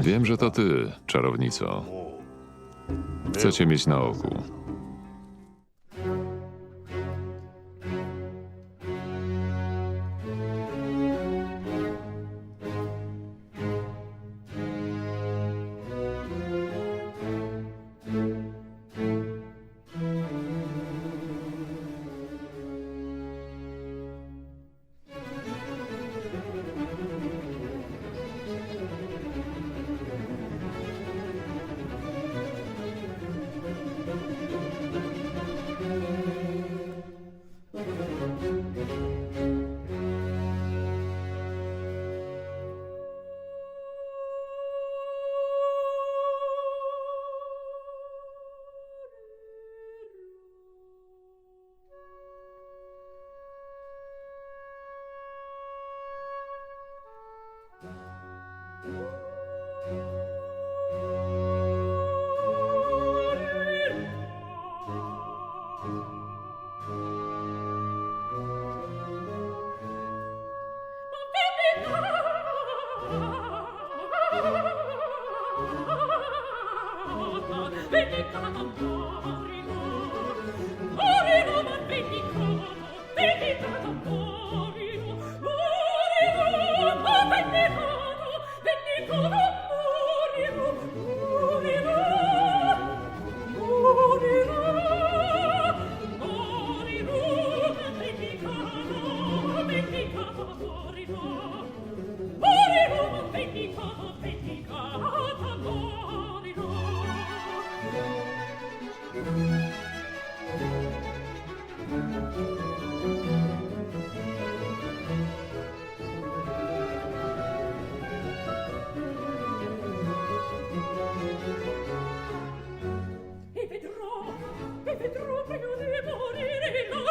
Wiem, że to ty, czarownico. Chcę cię mieć na oku.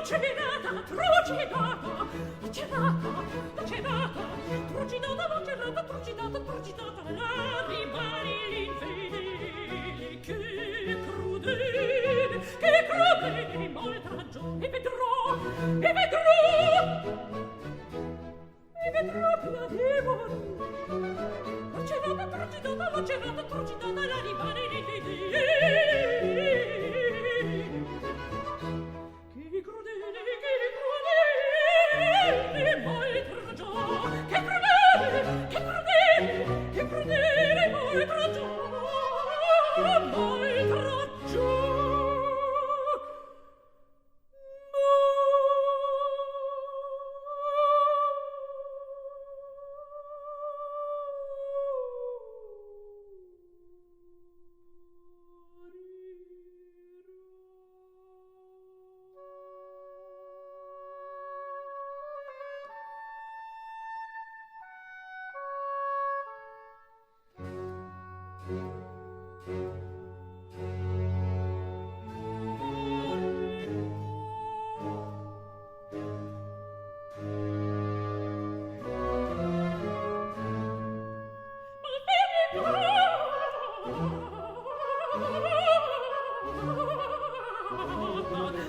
Trucidata, trucidata, trucidata, trucidata, trucidata, lacerata, trucidata, trucidata, la rimane l'infedele, che crudele, che crudele, molta ragione, e vedrò, e vedrò,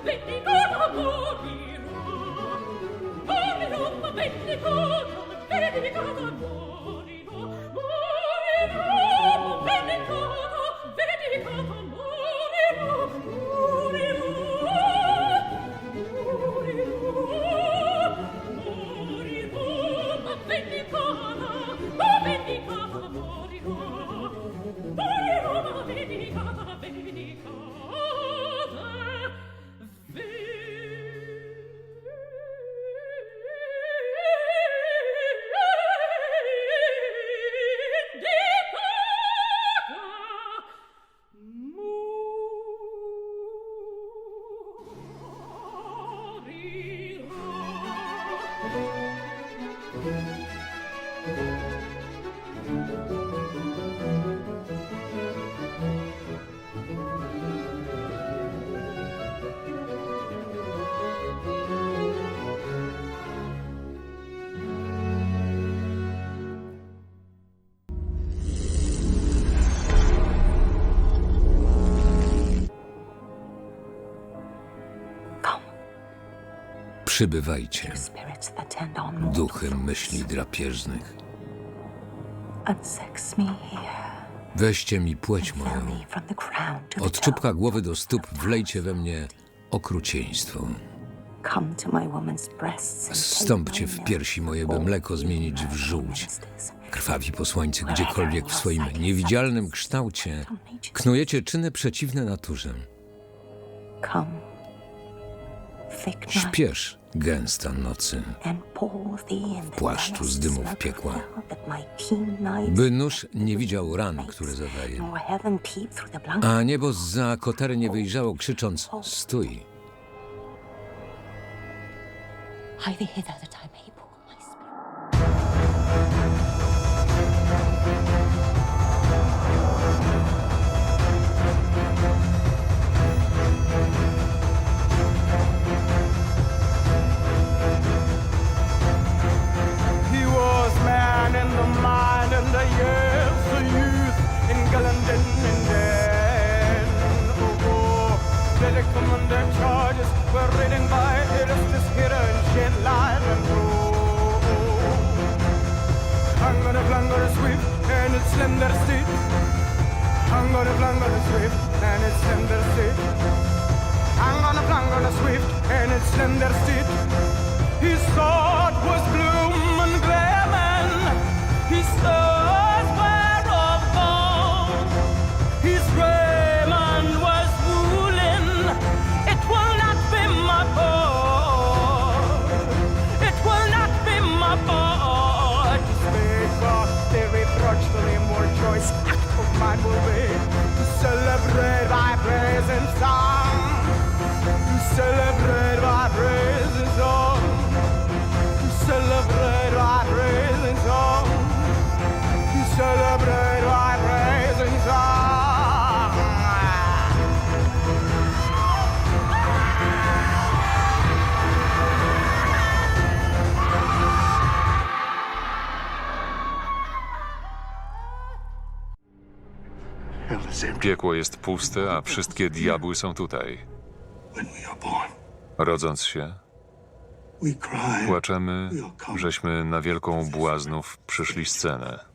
Benedicato amor, oh, benedicato amor przybywajcie, duchy myśli drapieżnych. Weźcie mi płeć moją, od czubka głowy do stóp wlejcie we mnie okrucieństwo. Stąpcie w piersi moje, by mleko zmienić w żółć. Krwawi posłańcy gdziekolwiek w swoim niewidzialnym kształcie knujecie czyny przeciwne naturze. Śpiesz, gęsta nocy, w płaszczu z dymów piekła, by nóż nie widział ran, które zadaje, a niebo za koternie wyjrzało, krzycząc: Stój! understood Piekło jest puste, a wszystkie diabły są tutaj. Rodząc się, płaczemy, żeśmy na wielką błaznów przyszli scenę.